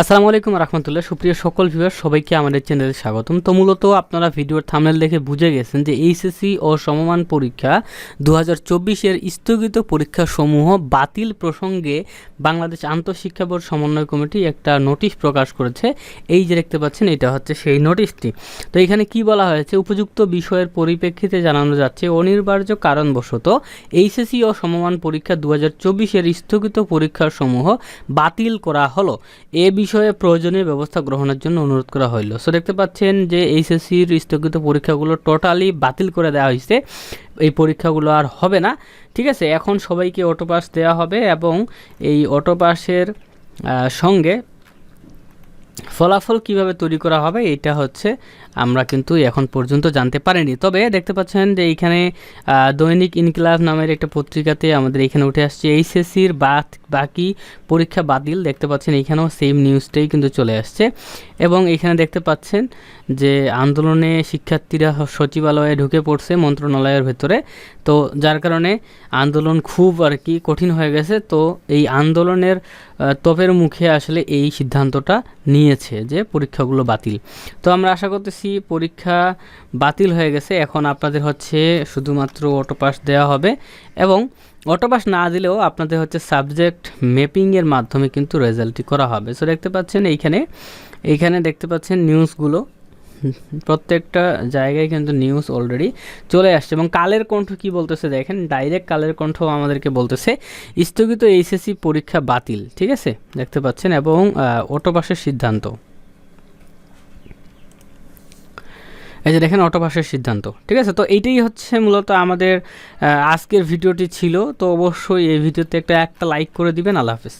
আসসালামু আলাইকুম রহমতুল্লাহ। সুপ্রিয় সকল ভিউয়ার সবাইকে আমাদের চ্যানেলে স্বাগতম। তো মূলত আপনারা ভিডিওর থামনেল দেখে বুঝে গেছেন যে এইচএসসি ও সমমান পরীক্ষা দু হাজার চব্বিশের স্থগিত পরীক্ষাসমূহ বাতিল প্রসঙ্গে বাংলাদেশ আন্তঃশিক্ষা বোর্ড সমন্বয় কমিটি একটা নোটিশ প্রকাশ করেছে। এই যে দেখতে পাচ্ছেন, এটা হচ্ছে সেই নোটিশটি তো এখানে কি বলা হয়েছে? উপযুক্ত বিষয়ের পরিপ্রেক্ষিতে জানানো যাচ্ছে, অনিবার্য কারণবশত এইচএসসি ও সমমান পরীক্ষা দু হাজার চব্বিশের স্থগিত পরীক্ষাসমূহ বাতিল করা হলো। এ প্রয়োজনীয় ব্যবস্থা গ্রহণের জন্য অনুরোধ করা হইল। সো দেখতে পাচ্ছেন যে এইচএসসির স্থগিত পরীক্ষাগুলো টোটালি বাতিল করে দেওয়া হয়েছে এই পরীক্ষাগুলো আর হবে না। ঠিক আছে, এখন সবাইকে অটোপাস দেওয়া হবে এবং এই অটোপাসের সঙ্গে ফলাফল কীভাবে তৈরি করা হবে, এটা হচ্ছে আমরা কিন্তু এখন পর্যন্ত জানতে পারিনি। তবে দেখতে পাচ্ছেন যে এইখানে দৈনিক ইনকিলাব নামের একটা পত্রিকাতে আমাদের এখানে উঠে আসছে, এইচএসসির বাকি পরীক্ষা বাতিল, দেখতে পাচ্ছেন এইখানেও সেম নিউজটাই কিন্তু চলে আসছে। এবং এখানে দেখতে পাচ্ছেন যে আন্দোলনে শিক্ষার্থীরা সচিবালয়ে ঢুকে পড়ছে মন্ত্রণালয়ের ভেতরে। তো যার কারণে আন্দোলন খুব আর কি কঠিন হয়ে গেছে। তো এই আন্দোলনের তোপের মুখে আসলে এই সিদ্ধান্তটা নিয়েছে। যে পরীক্ষাগুলো বাতিল। তো আমরা আশা করতেছি পরীক্ষা বাতিল হয়ে গেছে। এখন আপনাদের হচ্ছে শুধুমাত্র অটোপাস দেওয়া হবে এবং অটোপাস না দিলেও আপনাদের হচ্ছে সাবজেক্ট ম্যাপিংয়ের মাধ্যমে কিন্তু রেজাল্টটি করা হবে। সো দেখতে পাচ্ছেন এইখানে এইখানে দেখতে পাচ্ছেন নিউজগুলো প্রত্যেকটা জায়গায় কিন্তু নিউজ অলরেডি চলে আসছে এবং কালের কণ্ঠ কি বলতেছে দেখেন ডাইরেক্ট কালের কণ্ঠ আমাদেরকে বলতেছে, স্থগিত এইচএসসি পরীক্ষা বাতিল, ঠিক আছে? দেখতে পাচ্ছেন এবং অটো অটোপাসের সিদ্ধান্ত। এই যে দেখেন অটোপাসের সিদ্ধান্ত, ঠিক আছে? তো এইটাই হচ্ছে মূলত আমাদের আজকের ভিডিওটি ছিল, তো অবশ্যই এই ভিডিওতে একটা একটা লাইক করে দিবেন, আল্লাহ হাফিজ।